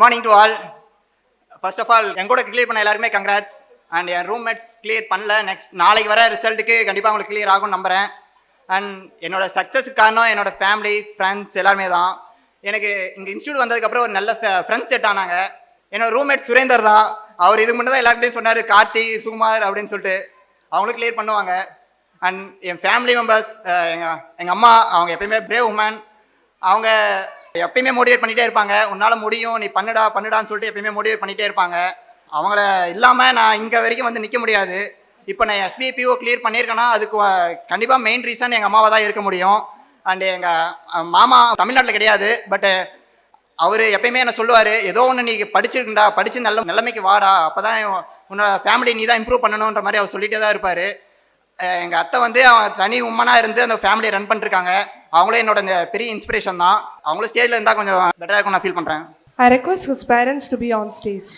Morning to all first of all என் கூட clear பண்ண எல்லாருமே கங்க்ராட்ஸ் அண்ட் என் ரூம்மேட்ஸ் கிளியர் பண்ணல. நெக்ஸ்ட் நாளைக்கு வர ரிசல்ட்டுக்கு கண்டிப்பாக உங்களுக்கு கிளியர் ஆகும்னு நம்புகிறேன் அண்ட் என்னோட சக்ஸஸுக்கு காரணம் என்னோட ஃபேமிலி ஃப்ரெண்ட்ஸ் எல்லாருமே தான். எனக்கு இங்கே இன்ஸ்டியூட் வந்ததுக்கப்புறம் ஒரு நல்ல ஃப்ரெண்ட்ஸ் செட் ஆனாங்க. என்னோட ரூம்மேட் சுரேந்தர் தான். அவர் இதுக்கு முன்னாடி தான் எல்லாருக்கிட்டையும் சொன்னார் கார்த்தி சுகுமார் அப்படின்னு சொல்லிட்டு. அவங்களும் கிளியர் பண்ணுவாங்க. அண்ட் என் ஃபேமிலி மெம்பர்ஸ் எங்கள் எங்கள் அம்மா அவங்க எப்பயுமே பிரேவ் உமன் அவங்க எப்பயுமே மோட்டிவேட் பண்ணிகிட்டே இருப்பாங்க. உன்னால் முடியும் நீ பண்ணுடா பண்ணுடான்னு சொல்லிட்டு எப்பயுமே மோட்டிவேட் பண்ணிகிட்டே இருப்பாங்க. அவங்கள இல்லாமல் நான் இங்கே வரைக்கும் வந்து நிற்க முடியாது. இப்போ நான் எஸ்பிபிஓ கிளியர் பண்ணியிருக்கேன்னா அதுக்கு கண்டிப்பாக மெயின் ரீசன் எங்கள் அம்மாவை தான் இருக்க முடியும். அண்டு எங்கள் மாமா தமிழ்நாட்டில் கிடையாது. பட்டு அவர் எப்பயுமே என்ன சொல்லுவார் ஏதோ ஒன்று நீ படிச்சிருக்கண்டா படித்து நல்ல நிலைமைக்கு வாடா. அப்போ தான் உன்னோட ஃபேமிலி நீ தான் இம்ப்ரூவ் பண்ணணுன்ற மாதிரி அவர் சொல்லிகிட்டே தான் இருப்பார். எங்கள் அத்தை வந்து அவன் தனி உம்மனாக இருந்து அந்த ஃபேமிலியை ரன் பண்ணிருக்காங்க அவங்களே என்னோட பெரிய இன்ஸ்பிரேஷன் தான். அவங்களும் ஸ்டேஜில் இருந்தால் கொஞ்சம் பெட்டராக இருக்கும் நான் ஃபீல் பண்ணுறேன் I request his parents to be on stage.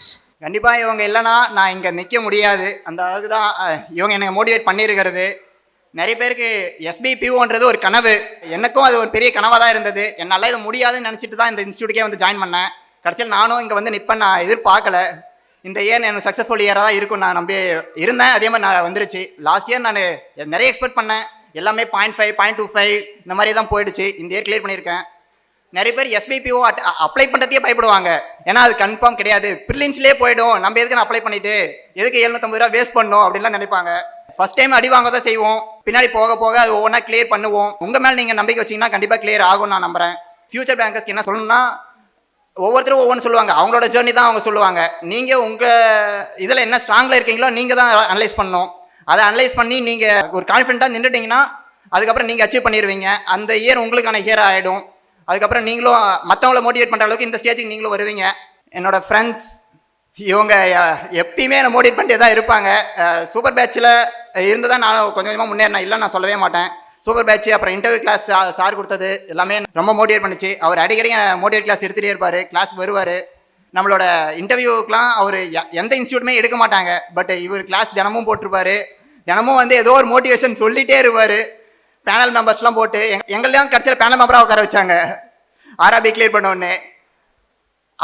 கண்டிப்பாக இவங்க இல்லைன்னா நான் இங்கே நிற்க முடியாது. அந்த அளவுக்கு தான் இவங்க என்னை மோட்டிவேட் பண்ணியிருக்கிறது நிறைய பேருக்கு எஸ்பிபிஓன்றது ஒரு கனவு. எனக்கும் அது ஒரு பெரிய கனவாக தான் இருந்தது. என்னால் இது முடியாதுன்னு நினச்சிட்டு தான் இந்த இன்ஸ்டியூட்டுக்கே வந்து ஜாயின் பண்ணேன். கடைசியில் நானும் இங்கே வந்து நிற்பேன் நான் எதிர்பார்க்கல. இந்த இயர் எனக்கு சக்ஸஸ்ஃபுல் இயராக தான் இருக்கும் நான் நம்பி இருந்தேன். அதே மாதிரி நான் வந்துருச்சு. லாஸ்ட் இயர் நான் நிறைய எக்ஸ்பெக்ட் பண்ணேன். எல்லாமே point five point two five இந்த மாதிரி தான் போயிடுச்சு. இந்த இயர் கிளியர் பண்ணியிருக்கேன். நிறைய பேர் எஸ்பிபிஓ அப்ளை பண்ணுறதே பயப்படுவாங்க. ஏன்னா அது கன்ஃபார்ம் கிடையாது. ப்ரிலிம்ஸ்லேயே போயிடும். நம்ம எதுக்கு நான் அப்ளை பண்ணிவிட்டு எதுக்கு எழுநூத்தம்பது ரூபா வேஸ்ட் பண்ணணும்? அப்படின்லாம் நினைப்பாங்க. ஃபர்ஸ்ட் டைம் அடி வாங்க தான் செய்வோம். பின்னாடி போக போக அது ஒவ்வொன்றா கிளியர் பண்ணுவோம். உங்கள் மேலே நீங்கள் நம்பிக்கை வச்சீங்கன்னா கண்டிப்பாக கிளியர் ஆகும் நான் நம்புறேன். ஃபியூச்சர் பேங்கர்ஸ்க்கு என்ன சொல்லணும்னா ஒவ்வொருத்தரும் ஒவ்வொன்று சொல்லுவாங்க. அவங்களோட ஜேர்னி தான் அவங்க சொல்லுவாங்க. நீங்கள் உங்கள் இதில் என்ன ஸ்ட்ராங்கில் இருக்கீங்களோ நீங்கள் தான் அனலைஸ் பண்ணணும். அதை அனலைஸ் பண்ணி நீங்கள் ஒரு கான்ஃபிடென்ட்டாக நின்றுட்டீங்கன்னா அதுக்கப்புறம் நீங்கள் அச்சீவ் பண்ணிடுவீங்க அந்த இயர் உங்களுக்கான இயர் ஆகிடும் அதுக்கப்புறம் நீங்களும் மற்றவங்கள மோட்டிவேட் பண்ணுற அளவுக்கு இந்த ஸ்டேஜுக்கு நீங்களும் வருவீங்க. என்னோடய ஃப்ரெண்ட்ஸ் இவங்க எப்பயுமே என்னை மோட்டிவேட் பண்ணிட்டே தான் இருப்பாங்க. சூப்பர் பேட்சில் இருந்து தான் நான் கொஞ்சம் கொஞ்சமாக முன்னேறினேன். இல்லை நான் சொல்லவே மாட்டேன். சூப்பர் பேட்ச் அப்புறம் இன்டர்வியூ கிளாஸ் சார் கொடுத்தது எல்லாமே ரொம்ப மோட்டிவேட் பண்ணுச்சு. அவர் அடிக்கடி மோட்டிவேட் கிளாஸ் எடுத்துகிட்டே இருப்பார். கிளாஸ் வருவார். நம்மளோட இன்டர்வியூக்கெலாம் அவர் எந்த இன்ஸ்டியூட்டுமே எடுக்க மாட்டாங்க. பட் இவர் கிளாஸ் தினமும் போட்டிருப்பாரு. தினமும் வந்து ஏதோ ஒரு மோட்டிவேஷன் சொல்லிகிட்டே இருப்பார். பேனல் மெம்பர்ஸ்லாம் போட்டு எங் எங்களையும் கடைசியில் பேனல் மெம்பராக உட்கார வச்சாங்க. ஆர்ஆபி கிளியர் பண்ண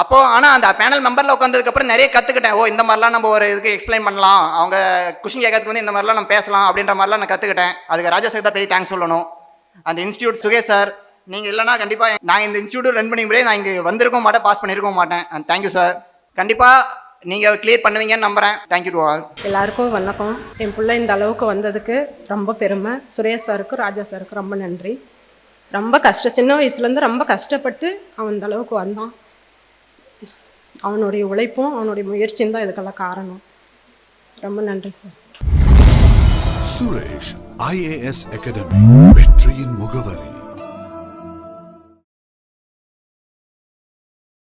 அப்போது ஆனால் அந்த பேனல் மெம்பரில் உட்காந்ததுக்கப்புறம் நிறைய கற்றுக்கிட்டேன் ஓ இந்த மாதிரிலாம் நம்ம ஒரு இதுக்கு எக்ஸ்பிளைன் பண்ணலாம். அவங்க கொஷின் கேட்கறதுக்கு வந்து இந்த மாதிரிலாம் நம்ம பேசலாம் அப்படின்ற மாதிரிலாம் நான் கற்றுக்கிட்டேன் அதுக்கு ராஜா தான் பெரிய தேங்க்ஸ் சொல்லணும். அந்த இன்ஸ்டியூட் சுகேஷ் சார் நீங்கள் இல்லைனா கண்டிப்பாக நான் இந்த இன்ஸ்டியூட் ரன் பண்ணி முறையே நான் இங்கே வந்திருக்கவும் மாட்டேன் பாஸ் பண்ணியிருக்கவும் மாட்டேன். தேங்க்யூ சார் கண்டிப்பாக நீங்கள் கிளியர் பண்ணுவீங்கன்னு நம்புகிறேன் தேங்க்யூ டு ஆல் எல்லாருக்கும் வணக்கம். என் பிள்ளை இந்த அளவுக்கு வந்ததுக்கு ரொம்ப பெருமை. சுரேஷ் சாருக்கும் ராஜா சாருக்கும் ரொம்ப நன்றி. ரொம்ப கஷ்ட சின்ன வயசுலேருந்து ரொம்ப கஷ்டப்பட்டு அவன் இந்த அளவுக்கு வந்தான். அவனுடைய உழைப்பும் அவனுடைய முயற்சியும் தான் இதுக்கெல்லாம் காரணம். ரொம்ப நன்றி சார். சுரேஷ் ஐஏஎஸ் அகாடமி வெற்றியின் முகவரி.